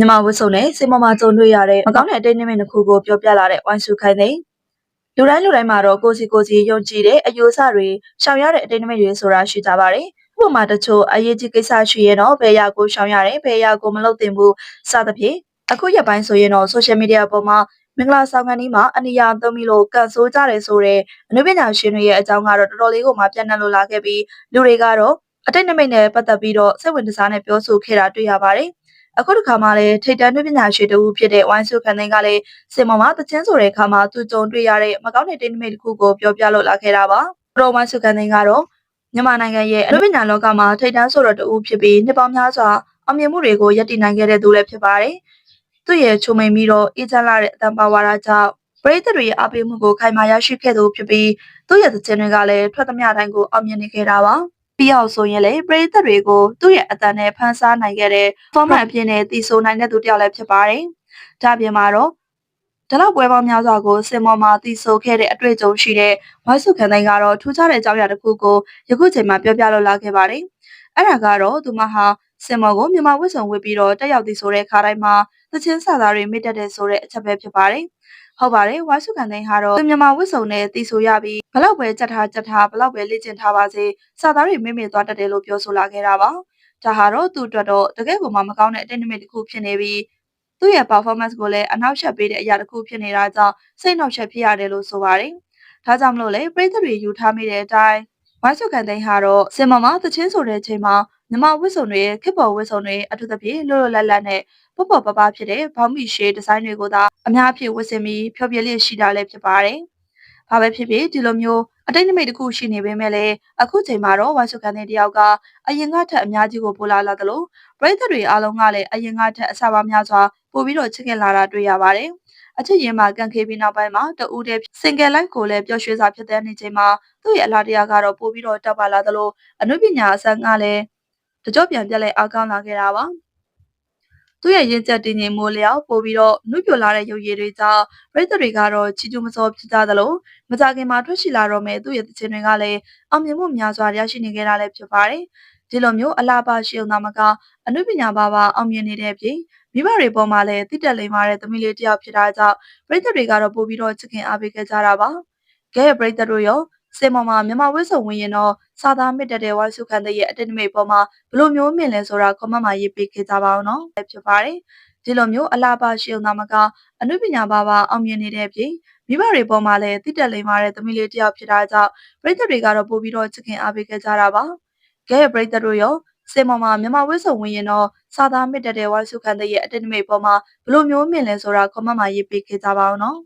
မြန်မာဝတ်စုံနဲ့စင်ပေါ်မှာကြုံတွေ့ရတဲ့မကောင်းတဲ့အတိတ်နိမိတ်တစ်ခုကိုပြောပြလာတဲ့ဝိုင်းစုခိုင်သိန်းလူတိုင်းလူတိုင်းမှာတော့ကိုယ်စီကိုယ်စီယုံကြည်တဲ့အယူအဆတွေရှောင်ရတဲ့အတိတ်နိမိတ်တွေဆိုတာရှိကြပါတယ်။ဥပမာတချို့အရေးကြီးကိစ္စရှိရင်တော့ဘယ်အရာကိုရှောင်ရတယ်ဘယ်အရာကိုမလုပ်သင့်ဘူးစသဖြင့်အခုရက်ပိုင်းဆိုရင်တော့ social media ပေါ်မှာမင်္ဂလာဆောင်ခန်းကြီးမှာအနိယာသုံးပြီးလို့ကန်ဆိုးကြတယ်ဆိုတဲ့အနုပညာရှင်တွေရဲ့အကြောင်းကတော့တော်တော်လေးကိုမှပြန့်နှံ့လို့လာခဲ့ပြီးလူတွေကတော့အတိတ်နိမိတ်နဲ့ပတ်သက်ပြီးတော့စိတ်ဝင်စားနဲ့ပြောဆိုခဲ့တာတွေ့ရပါတယ်။ အခုတစ်ခါမှလည်းထိတ်တန်းနှုပညာရှင်တူဖြစ်တဲ့ဝိုင်းစုခန်းသိန်းကလည်းစင်ပေါ်မှာတချင်းဆိုတဲ့အခါမှာသူကြုံတွေ့ရတဲ့မကောင်းတဲ့တိတ်နိမိတ်တစ်ခုကိုပြောပြလို့လာခဲ့တာပါ။ပရိုဝိုင်းစုခန်းသိန်းကတော့မြန်မာနိုင်ငံရဲ့အနှုပညာလောကမှာထိတ်တန်းဆိုတော့တူဖြစ်ပြီးနှစ်ပေါင်းများစွာအောင်မြင်မှုတွေကိုရည်တည်နိုင်ခဲ့တဲ့သူလည်းဖြစ်ပါတယ်။သူ့ရဲ့ချုံမိန်ပြီးတော့အေးချမ်းလာတဲ့အတန်ပါဝါဒကြောင့်ပရိသတ်တွေရဲ့အားပေးမှုကိုခိုင်မာရရှိခဲ့သူဖြစ်ပြီးသူ့ရဲ့သချင်းတွေကလည်းထွက်သမျှတိုင်းကိုအောင်မြင်နေခဲ့တာပါ။ ပြီးအောင်ဆိုရင်လေပရိသတ်တွေကိုသူ့ရဲ့အတန်နဲ့ဖန်ဆားနိုင်ခဲ့တဲ့ format အဖြစ်နဲ့တည်ဆိုနိုင်တဲ့သူတစ်ယောက်လည်းဖြစ်ပါတယ်။ဒါပြင်မှာတော့ဒီလောက်ပွဲပေါင်းများစွာကိုစင်မော်မှာတည်ဆိုခဲ့တဲ့အတွေ့အကြုံရှိတဲ့ဝိုင်းစုခန်းတိုင်းကတော့ထူးခြားတဲ့အကြောင်းအရာတစ်ခုကိုယခုချိန်မှာပြောပြလို့လာခဲ့ပါတယ်။အဲ့ဒါကတော့သူမဟာစင်မော်ကိုမြန်မာဝစ်စုံဝစ်ပြီးတော့တက်ရောက်တည်ဆိုတဲ့ခါတိုင်းမှာသချင်းစာသားတွေမိတက်တဲ့ဆိုတဲ့အချက်ပဲဖြစ်ပါတယ်။ ဟုတ်ပါတယ်ဝါစုကန်သိန်းဟာတော့သူမြန်မာဝစ်စုံနဲ့တီဆိုရပြီးဘလောက်ပဲကြက်ထားကြက်ထားဘလောက်ပဲလေ့ကျင့်ထားပါစေစာသားတွေမိမိသွားတတ်တယ်လို့ပြောဆိုလာခဲ့တာပါဒါဟာတော့သူ့အတွက်တော့တကယ်ကိုမှမကောင်းတဲ့အတင်းနမိတ်တစ်ခုဖြစ်နေပြီးသူ့ရဲ့ performance ကိုလည်းအနောက်ရှက်ပေးတဲ့အရာတစ်ခုဖြစ်နေတာကြောင့်စိတ်နှောက်ယှက်ဖြစ်ရတယ်လို့ဆိုပါတယ်ဒါကြောင့်မလို့လေပြည်သူတွေယူထားမိတဲ့အတိုင်းဝိုင်းစုကန်သိန်းဟာတော့စင်မမသချင်းဆိုတဲ့ချိန်မှာ မြန်မာဝစ်စုံတွေခစ်ပေါ်ဝစ်စုံတွေအထူးသဖြင့်လွတ်လွတ်လပ်လပ်နဲ့ပုတ်ပေါ်ပပဖြစ်တဲ့ဘောင်းမီရှေးဒီဇိုင်းတွေကိုသာအများအပြားဝတ်ဆင်ပြီးဖျော်ဖြေလျက်ရှိတာလည်းဖြစ်ပါတယ်။ဘာပဲဖြစ်ဖြစ်ဒီလိုမျိုးအတိတ်နမိတ်တစ်ခုရှိနေပေမဲ့လည်းအခုချိန်မှာတော့ဝါရှုကန်တဲ့တယောက်ကအရင်ကထက်အများကြီးကိုပိုလာလာသလိုပရိသတ်တွေအားလုံးကလည်းအရင်ကထက်အဆပါများစွာပိုပြီးတော့ချစ်ခင်လာတာတွေ့ရပါတယ်။အချစ်ရင်မှာကန်ခေးပြီးနောက်ပိုင်းမှာတူတဲ့ single life ကိုလည်းပျော်ရွှင်စွာဖြစ်တဲ့နေချိန်မှာသူ့ရဲ့အလားတရားကတော့ပိုပြီးတော့တောက်ပါလာသလိုအနုပညာအစမ်းကလည်း တကြော့ပြန်ပြက်လဲအားကောင်းလာခဲ့တာပါ။သူ့ရဲ့ရင့်ကျက်တည်ငြိမ်မှုလျောက်ပို့ပြီးတော့နှုတ်ပြလာတဲ့ရုပ်ရည်တွေကြောင့်ပြည်သူတွေကတော့ချီကျူးမစောဖြစ်ကြသလိုမကြခင်မှာထွက်ရှိလာတော့မဲ့သူ့ရဲ့တခြင်းတွေကလည်းအောင်မြင်မှုများစွာရရှိနေကြတာလည်းဖြစ်ပါတယ်။ဒီလိုမျိုးအလားပါရှိအောင်သာမကအနုပညာဘာဘာအောင်မြင်နေတဲ့အပြင်မိဘတွေပေါ်မှာလည်းတိတက်လိမ်မာတဲ့သမီးလေးတစ်ယောက်ဖြစ်တာကြောင့်ပြည်သူတွေကတော့ပို့ပြီးတော့ချစ်ခင်အားပေးခဲ့ကြတာပါ။ကဲပြည်သူတို့ရော စင်ပေါ်မှာမြန်မာဝိစုံဝင်ရင်တော့စာသားမြင့်တက်တဲ့ဝိုင်းစုခန်းတဲ့ရဲ့အတိတ်မိတ်ပေါ်မှာဘလို့မျိုးမြင်လဲဆိုတာ comment မှာရေးပေးခဲ့ကြပါအောင်နော်ဖြစ်ပါတယ်ဒီလိုမျိုးအလားပါရှိအောင်သာမကအနုပညာဘာဘာအောင်မြင်နေတဲ့အပြင်မိဘတွေပေါ်မှာလည်းတိတက်လိမ်မာတဲ့သမီးလေးတစ်ယောက်ဖြစ်တာကြောင့်ပြည်သက်တွေကတော့ပို့ပြီးတော့ချစ်ခင်အားပေးခဲ့ကြတာပါကဲပြည်သက်တို့ရောစင်ပေါ်မှာမြန်မာဝိစုံဝင်ရင်တော့စာသားမြင့်တက်တဲ့ဝိုင်းစုခန်းတဲ့ရဲ့အတိတ်မိတ်ပေါ်မှာဘလို့မျိုးမြင်လဲဆိုတာ comment မှာရေးပေးခဲ့ကြပါအောင်နော်